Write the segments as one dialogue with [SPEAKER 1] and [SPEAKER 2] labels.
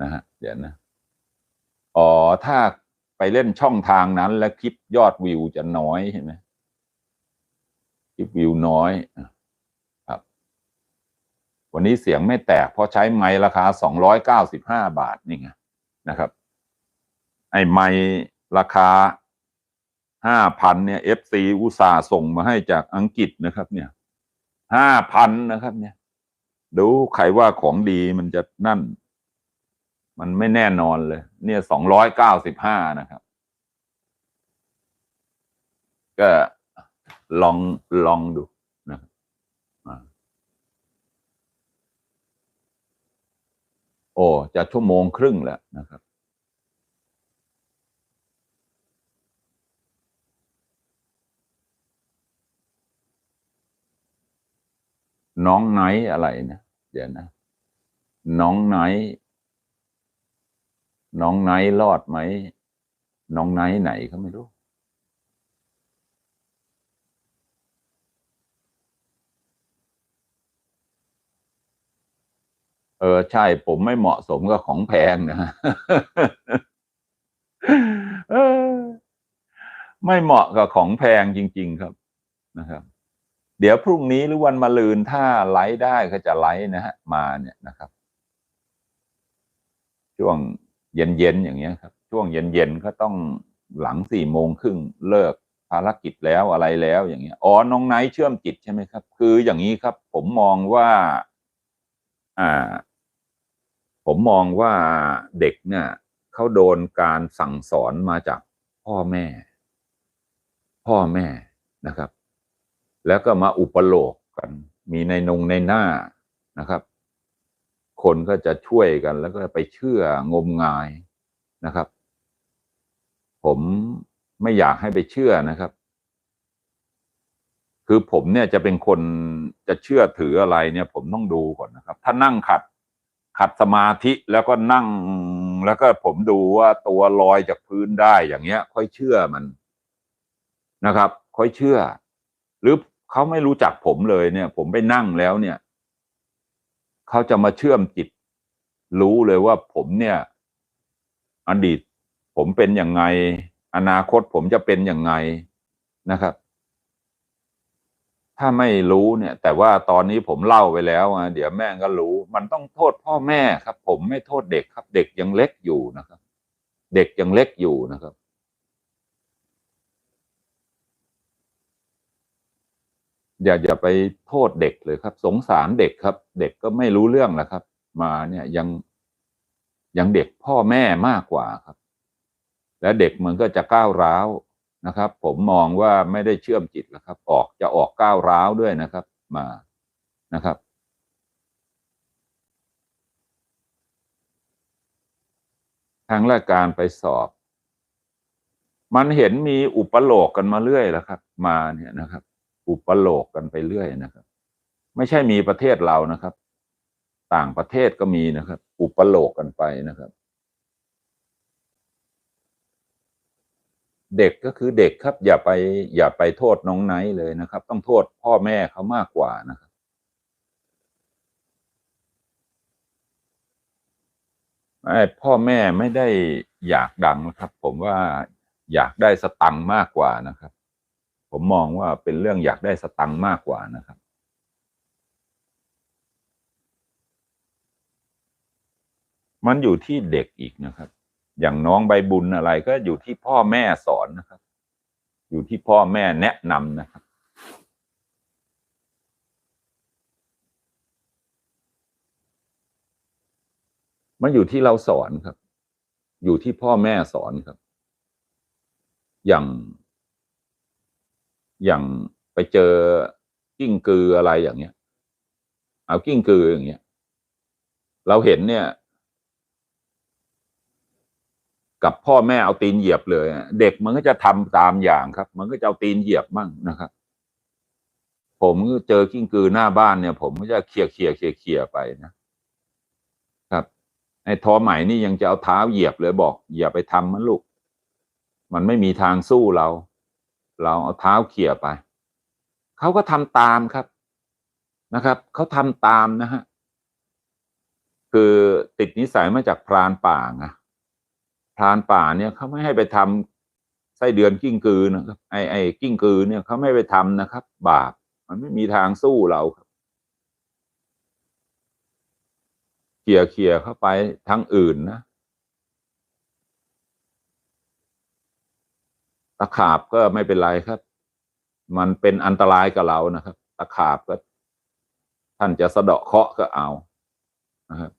[SPEAKER 1] นะฮะเดี๋ยวนะอ๋อถ้าไปเล่นช่องทางนั้น แล้วคลิปยอดวิวจะน้อยเห็นไหมคลิปวิวน้อยครับ วันนี้เสียงไม่แตก เพราะใช้ไมค์ราคาสองร้อยเก้าสิบห้าบาทนี่ไงนะครับ ไอ้ไมค์ราคาห้าพันเนี่ยเอฟซีอุตสาห์ส่งมาให้จากอังกฤษนะครับ เนี่ยห้าพันนะครับ เนี่ย ดูใครว่าของดีมันจะนั่น มันไม่แน่นอนเลย เนี่ยสองร้อยเก้าสิบห้านะครับ ก็ลองลองดูนะครับอ่าโอ้จะชั่วโมงครึ่งแล้วนะครับน้องไนท์อะไรนะ เดี๋ยวนะ น้องไนท์ น้องไนรอดไหม น้องไนไหนเขาไม่รู้ เออใช่ผมไม่เหมาะสมกับของแพงนะไม่เหมาะกับของแพงจริง ๆ ครับนะครับ เดี๋ยวพรุ่งนี้หรือวันมะรืนถ้าไลฟ์ได้ก็จะไลฟ์นะฮะมาเนี่ยนะครับ ช่วง เย็นๆอย่างเงี้ยครับ ช่วงเย็นๆก็ต้องหลังสี่โมงครึ่งเลิกภารกิจแล้วอะไรแล้วอย่างเงี้ยอ๋อน้องไนท์เชื่อมจิตใช่ไหมครับ คืออย่างนี้ครับ ผมมองว่า อ่า ผมมองว่าเด็กเนี่ยเขาโดนการสั่งสอนมาจากพ่อแม่ พ่อแม่นะครับ แล้วก็มาอุปโลกกัน มีในนงในหน้านะครับ คนก็จะช่วยกัน แล้วก็ไปเชื่องมงายนะครับ ผมไม่อยากให้ไปเชื่อนะครับ คือผมเนี่ยจะเป็นคนจะเชื่อถืออะไรเนี่ย ผมต้องดูก่อนนะครับ ถ้านั่งขัดขัดสมาธิแล้วก็นั่งแล้วก็ผมดูว่าตัวลอยจากพื้นได้อย่างเงี้ย ค่อยเชื่อมันนะครับ ค่อยเชื่อ หรือเขาไม่รู้จักผมเลยเนี่ย ผมไปนั่งแล้วเนี่ย เขาจะมาเชื่อมจิต รู้เลยว่าผมเนี่ย อดีต ผมเป็นยังไง อนาคตผมจะเป็นยังไงนะครับ ถ้าไม่รู้เนี่ย แต่ว่าตอนนี้ผมเล่าไปแล้วอะเดี๋ยวแม่ก็รู้ มันต้องโทษพ่อแม่ครับ ผมไม่โทษเด็กครับ เด็กยังเล็กอยู่นะครับ เด็กยังเล็กอยู่นะครับ อย่าอย่าไปโทษเด็กเลยครับ สงสารเด็กครับ เด็กก็ไม่รู้เรื่องนะครับ มาเนี่ยยังยังเด็กพ่อแม่มากกว่าครับ และเด็กมันก็จะก้าวร้าวนะครับ ผมมองว่าไม่ได้เชื่อมจิตแล้วครับ ออกจะออกก้าวร้าวด้วยนะครับ มานะครับทางราชการไปสอบ มันเห็นมีอุปโลกกันมาเรื่อยแล้วครับ มาเนี่ยนะครับ อุปโลกกันไปเรื่อยนะครับ ไม่ใช่มีประเทศเรานะครับ ต่างประเทศก็มีนะครับ อุปโลกกันไปนะครับ เด็กก็คือเด็กครับ อย่าไปอย่าไปโทษน้องไนท์เลยนะครับ ต้องโทษพ่อแม่เขามากกว่านะครับไอพ่อแม่ไม่ได้อยากดังนะครับ ผมว่าอยากได้สตังค์มากกว่านะครับ ผมมองว่าเป็นเรื่องอยากได้สตังค์มากกว่านะครับ มันอยู่ที่เด็กอีกนะครับ อย่างน้องใบบุญอะไรก็อยู่ที่พ่อแม่สอนนะครับ อยู่ที่พ่อแม่แนะนำนะครับมันอยู่ที่เราสอนครับ อยู่ที่พ่อแม่สอนครับ อย่าง อย่างไปเจอกิ้งกืออะไรอย่างเงี้ย เอากิ้งกืออย่างเงี้ย เราเห็นเนี่ย กับพ่อแม่เอาตีนเหยียบเลย เด็กมันก็จะทำตามอย่างครับ มันก็จะเอาตีนเหยียบมั่งนะครับ ผมเจอกิ้งกือหน้าบ้านเนี่ย ผมก็จะเคลียเคลียร์เคลียเคลียไปนะครับไอ้ทอไหม่นี่ยังจะเอาเท้าเหยียบเลยบอก อย่าไปทำมันลูก มันไม่มีทางสู้เรา เราเอาเท้าเขี่ยไป เขาก็ทำตามครับนะครับ เขาทำตามนะฮะคือติดนิสัยมาจากพรานป่าไงพรานป่าเนี่ยเขาไม่ให้ไปทำไส้เดือนกิ้งกือนะครับไอ้ไอกิ้งกือเนี่ยเขาไม่ไปทำนะครับ บาปมันไม่มีทางสู้เราครับเขี่ยเขี่ยเข้าไปทางอื่นนะ ตะขาบก็ไม่เป็นไรครับ มันเป็นอันตรายกับเรานะครับ ตะขาบก็ ท่านจะสะเดาะเคาะก็เอานะครับ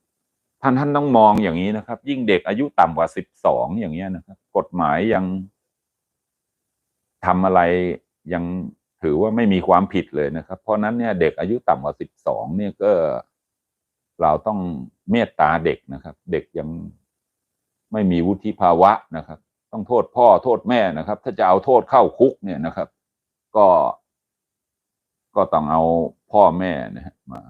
[SPEAKER 1] ท่านท่านต้องมองอย่างนี้นะครับ ยิ่งเด็กอายุต่ำกว่าสิบสองอย่างเงี้ยนะครับ กฎหมายยังทำอะไรยังถือว่าไม่มีความผิดเลยนะครับ เพราะนั้นเนี่ยเด็กอายุต่ำกว่าสิบสองเนี่ยก็เราต้องเมตตาเด็กนะครับ เด็กยังไม่มีวุฒิภาวะนะครับ ต้องโทษพ่อโทษแม่นะครับ ถ้าจะเอาโทษเข้าคุกเนี่ยนะครับ ก็ ก็ต้องเอาพ่อแม่นะฮะมา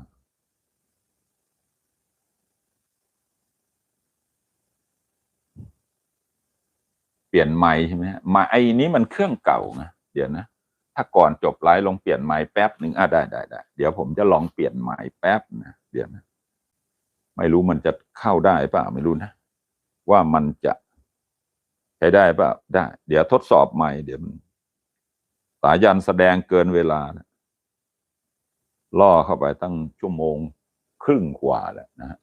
[SPEAKER 1] เปลี่ยนไม้ใช่ไหมฮะไม้ไอ้นี้มันเครื่องเก่านะเดี๋ยวนะ ถ้าก่อนจบไลฟ์ลองเปลี่ยนไม้แป๊บหนึ่งอะได้ได้ได้เดี๋ยวผมจะลองเปลี่ยนไม้แป๊บนะเดี๋ยวนะ ไม่รู้มันจะเข้าได้เปล่าไม่รู้นะ ว่ามันจะ ช้ได้เปล่าได้ เดี๋ยวทดสอบใหม่ เดี๋ยวมันสายันแสดงเกินเวลานะล่อเข้าไปตั้งชั่วโมงครึ่งกว่าแล้วนะฮะ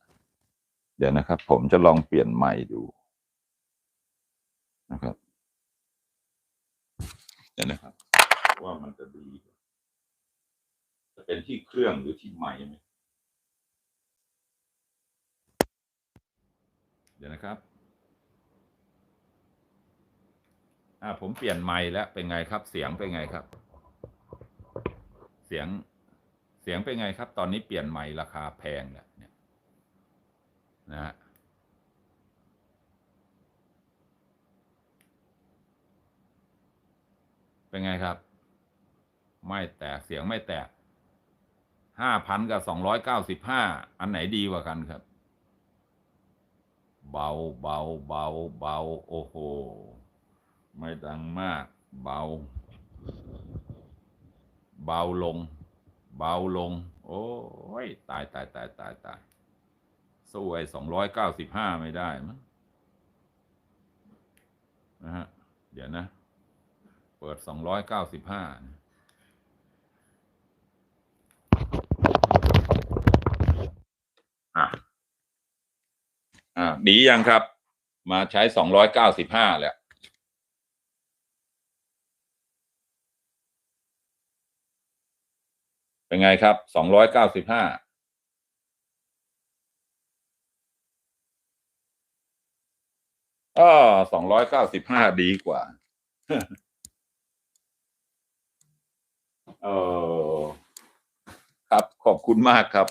[SPEAKER 1] เดี๋ยวนะครับ ผมจะลองเปลี่ยนใหม่ดูนะครับ เดี๋ยวนะครับ ว่ามันจะดี จะเป็นที่เครื่องหรือที่ไม้ไหมเดี๋ยวนะครับ อ่าผมเปลี่ยนไมค์แล้วเป็นไงครับ เสียงเป็นไงครับ เสียงเสียงเป็นไงครับ ตอนนี้เปลี่ยนไมค์ราคาแพงแล้วเนี่ยนะฮะเป็นไงครับ ไม่แตกเสียงไม่แตกห้าพันกับสองร้อยเก้าสิบห้าอันไหนดีกว่ากันครับ เบาเบาเบาเบาโอ้โห ไม่ดังมาก เบา เบาลง เบาลง โอ้ย ตายตายตายตายตายสู้ไอ้สองร้อยเก้าสิบห้าไม่ได้มั้งนะฮะ เดี๋ยวนะ เปิดสองร้อยเก้าสิบห้าอะอ่าดียังครับ มาใช้สองร้อยเก้าสิบห้าแล้ว เป็นไงครับสองร้อยเก้าสิบห้าอ๋อสองร้อยเก้าสิบห้าดีกว่า เออครับขอบคุณมากครับ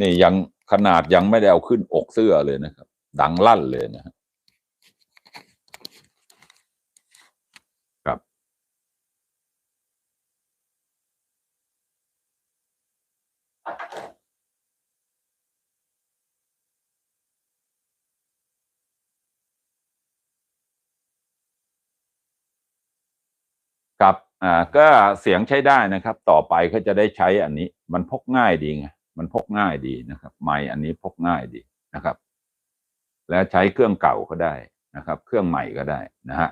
[SPEAKER 1] นี่ยังขนาดยังไม่ได้เอาขึ้นอกเสื้อเลยนะครับ ดังลั่นเลยนะ ครับอ่าก็เสียงใช้ได้นะครับ ต่อไปก็จะได้ใช้อันนี้ มันพกง่ายดีไงมันพกง่ายดีนะครับไมค์อันนี้พกง่ายดีนะครับ และใช้เครื่องเก่าก็ได้นะครับ เครื่องใหม่ก็ได้นะฮะ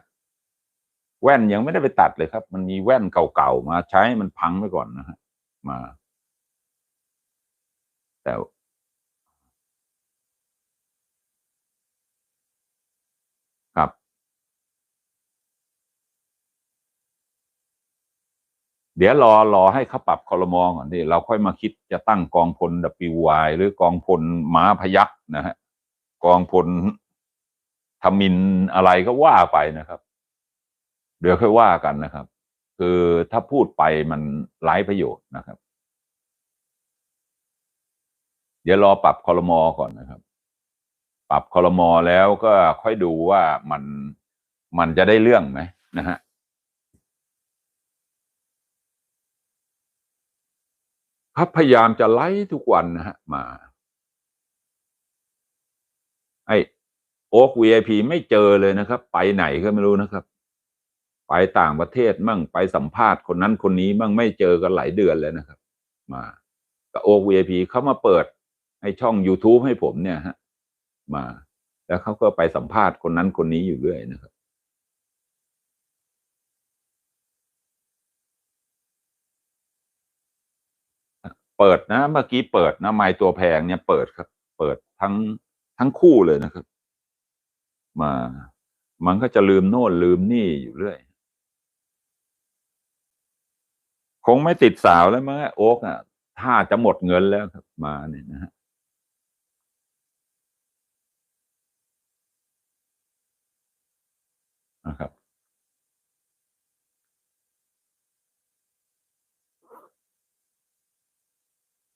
[SPEAKER 1] แว่นยังไม่ได้ไปตัดเลยครับ มันมีแว่นเก่าๆมาใช้มันพังไปก่อนนะฮะมาแต่ เดี๋ยวรอรอให้เขาปรับคอรมอก่อนดิเราค่อยมาคิดจะตั้งกองพล WY หรือกองพลม้าพยักนะฮะกองพลทมินอะไรก็ว่าไปนะครับ เดี๋ยวค่อยว่ากันนะครับ คือถ้าพูดไปมันไร้ประโยชน์นะครับ เดี๋ยวรอปรับคอรมอก่อนนะครับ ปรับคอรมอแล้วก็ค่อยดูว่ามันมันจะได้เรื่องไหมนะฮะ ครับพยายามจะไล่ทุกวันนะฮะมา ไอโอ๊ก VIP ไม่เจอเลยนะครับ ไปไหนก็ไม่รู้นะครับ ไปต่างประเทศมั่งไปสัมภาษณ์คนนั้นคนนี้มั่งไม่เจอกันหลายเดือนเลยนะครับ มากับโอ๊ก VIP เขามาเปิดให้ช่อง YouTube ให้ผมเนี่ยฮะ มา แล้วเขาก็ไปสัมภาษณ์คนนั้นคนนี้อยู่เรื่อยนะครับ เปิดนะ เมื่อกี้เปิดนะไมค์ตัวแพงเนี่ยเปิดครับ เปิดทั้งทั้งคู่เลยนะครับ มา มันก็จะลืมโน่นลืมนี่อยู่เรื่อยคงไม่ติดสาวแล้วมั้งโอ๊กอะถ้าจะหมดเงินแล้วครับ มาเนี่ยนะฮะนะครับ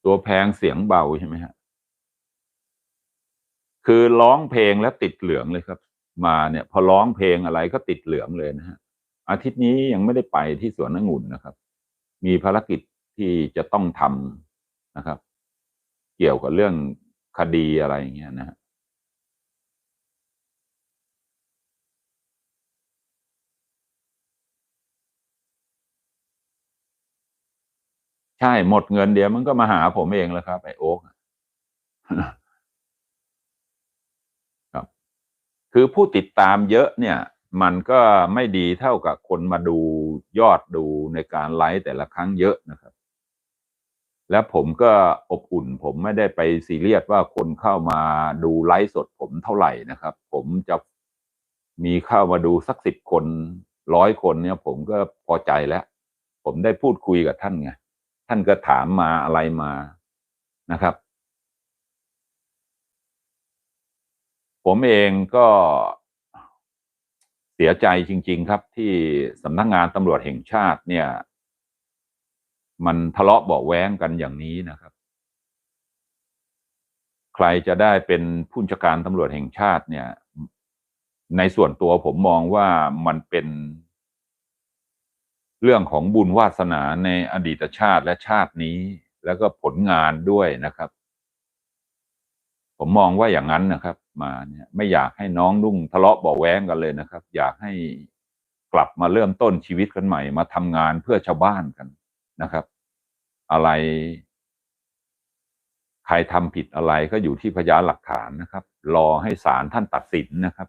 [SPEAKER 1] ตัวแพงเสียงเบาใช่ไหมฮะ คือร้องเพลงแล้วติดเหลืองเลยครับ มาเนี่ย พอร้องเพลงอะไรก็ติดเหลืองเลยนะฮะ อาทิตย์นี้ยังไม่ได้ไปที่สวนองุ่นนะครับ มีภารกิจที่จะต้องทำนะครับ เกี่ยวกับเรื่องคดีอะไรอย่างเงี้ยนะฮะ ใช่หมดเงินเดี๋ยวมันก็มาหาผมเองแล้วครับไอโอ๊กครับ คือผู้ติดตามเยอะเนี่ย มันก็ไม่ดีเท่ากับคนมาดูยอดดูในการไลฟ์แต่ละครั้งเยอะนะครับ แล้วผมก็อบอุ่น ผมไม่ได้ไปซีเรียสว่าคนเข้ามาดูไลฟ์สดผมเท่าไหร่นะครับ ผมจะมีเข้ามาดูสักสิบคนร้อยคนเนี่ย ผมก็พอใจแล้ว ผมได้พูดคุยกับท่านไง ท่านก็ถามมาอะไรมานะครับ ผมเองก็เสียใจจริง ๆ ครับ ที่สำนักงานตำรวจแห่งชาติเนี่ย มันทะเลาะเบาแว้งกันอย่างนี้นะครับ ใครจะได้เป็นผู้บัญชาการตำรวจแห่งชาติเนี่ย ในส่วนตัวผมมองว่ามันเป็น เรื่องของบุญวาสนาในอดีตชาติและชาตินี้ แล้วก็ผลงานด้วยนะครับ ผมมองว่าอย่างนั้นนะครับ มาเนี่ยไม่อยากให้น้องนุ่งทะเลาะเบาแว้งกันเลยนะครับ อยากให้กลับมาเริ่มต้นชีวิตกันใหม่ มาทำงานเพื่อชาวบ้านกันนะครับ อะไร ใครทำผิดอะไรก็อยู่ที่พยานหลักฐานนะครับ รอให้ศาลท่านตัดสินนะครับ